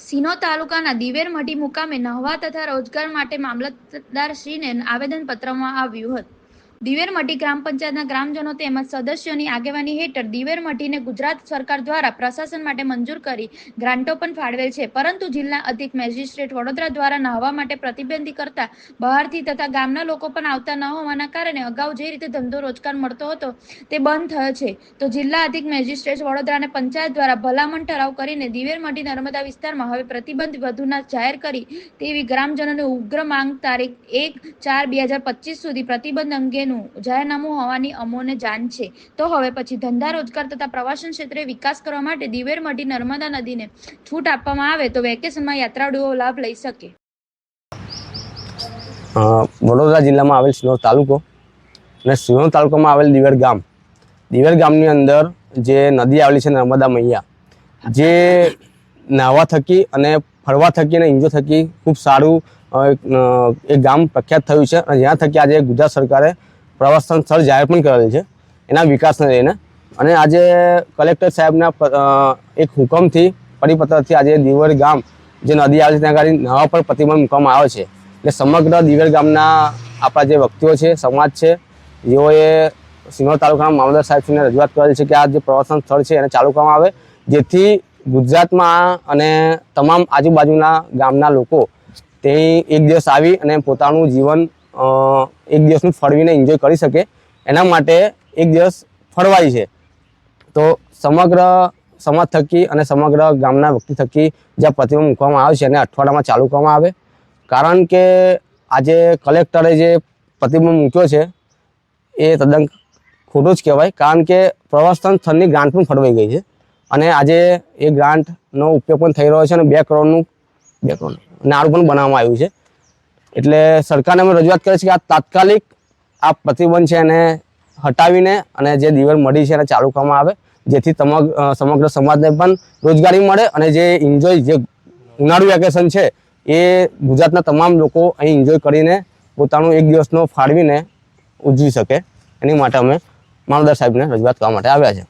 સિનો તાલુકાના દિવેરમઢી મુકામે નહવા તથા રોજગાર માટે મામલતદારશ્રીને આવેદનપત્રમાં આવ્યું હતું. દિવેરમઢી ગ્રામ પંચાયતના ગ્રામજનો તેમજ સદસ્યોની આગેવાની હેઠળ દિવેરમટીને ગુજરાત સરકાર દ્વારા પ્રશાસન માટે મંજૂર કરી ગ્રાન્ટો પણ ફાળવેલ છે. પરંતુ જિલ્લા અધિક મેજિસ્ટ્રેટ વડોદરા દ્વારા નહવા માટે પ્રતિબંધી કરતા બહારથી તથા ગામના લોકો પણ આવતા ન હોવાના કારણે અગાઉ જે રીતે ધંધો રોજગાર મળતો હતો તે બંધ થયો છે. તો જિલ્લા અધિક મેજિસ્ટ્રેટ વડોદરાને પંચાયત દ્વારા ભલામણ ઠરાવ કરીને દિવેરમટી નર્મદા વિસ્તારમાં હવે પ્રતિબંધ વધુના જાહેર કરી તેવી ગ્રામજનોની ઉગ્ર માંગ તારીખ એક ચાર બે હજાર પચીસ સુધી પ્રતિબંધ અંગેનું જાહેરનામું હોવાની અમોને જાણ છે. તો હવે પછી ધંધા, રોજગાર તથા પ્રવાસન ક્ષેત્રે વિકાસ કરવા માટે દિવેરમઢી નર્મદા નદીને છૂટ આપવામાં આવે તો વેકેશનમાં યાત્રાળુઓ લાભ લઈ શકે. વડોદરા જિલ્લામાં આવેલ સિનોર તાલુકો અને સિનોર તાલુકામાં આવેલ દિવેર ગામ. દિવેર ગામની અંદર જે નદી આવેલી છે નર્મદા મૈયા, જે નાહવા થકી અને ફરવા થકી અને ઇન્જો થકી ખૂબ સારું એક ગામ પ્રખ્યાત થયું છે અને જ્યાં થકી આજે ગુજરાત સરકારે પ્રવાસન સ્થળ જાહેર પણ કરેલ છે. એના વિકાસને લઈને. અને આજે કલેક્ટર સાહેબના એક હુકમથી, પરિપત્રથી આજે દિવેર ગામ જે નદી આવે છે, ત્યાં આગળ નવા પર પ્રતિબંધ મૂકવામાં આવે છે. એટલે સમગ્ર દિવેર ગામના આપણા જે વ્યક્તિઓ છે, સમાજ છે, જેઓએ સિનોર તાલુકાના મામલદાર સાહેબશ્રીને રજૂઆત કરેલ છે કે આ જે પ્રવાસન સ્થળ છે એને ચાલુ કરવામાં આવે. જેથી ગુજરાતમાં અને તમામ આજુબાજુના ગામના લોકો તે એક દિવસ આવી અને પોતાનું જીવન એક દિવસનું ફળવીને એન્જોય કરી શકે. એના માટે એક દિવસ ફળવાય છે. તો સમગ્ર સમાજ થકી અને સમગ્ર ગામના વ્યક્તિ થકી જ્યાં પ્રતિબંધ મૂકવામાં આવે છે એને અઠવાડિયામાં ચાલુ કરવામાં આવે. કારણ કે આજે કલેક્ટરે જે પ્રતિબંધ મૂક્યો છે, એ તદ્દન ખોટું જ કહેવાય. કારણ કે પ્રવાસન સ્થળની ગ્રાન્ટ પણ ફળવાઈ ગઈ છે. અને આજે એ ગ્રાન્ટનો ઉપયોગ પણ થઈ રહ્યો છે અને બે કરોડનું, બે કરોડ નાણું પણ બનાવવામાં આવ્યું છે. એટલે સરકારને અમે રજૂઆત કરી છે કે આ તાત્કાલિક આ પ્રતિબંધ છે એને હટાવીને અને જે દિવેલ મળી છે એને ચાલુ કરવામાં આવે, જેથી સમગ્ર સમાજને પણ રોજગારી મળે અને જે એન્જોય જે ઉનાળુ વેકેશન છે, એ ગુજરાતના તમામ લોકો અહીં એન્જોય કરીને પોતાનું એક દિવસનો ફાળવીને ઉજવી શકે. એની માટે અમે મામલદાર સાહેબને રજૂઆત કરવા માટે આવ્યા છે.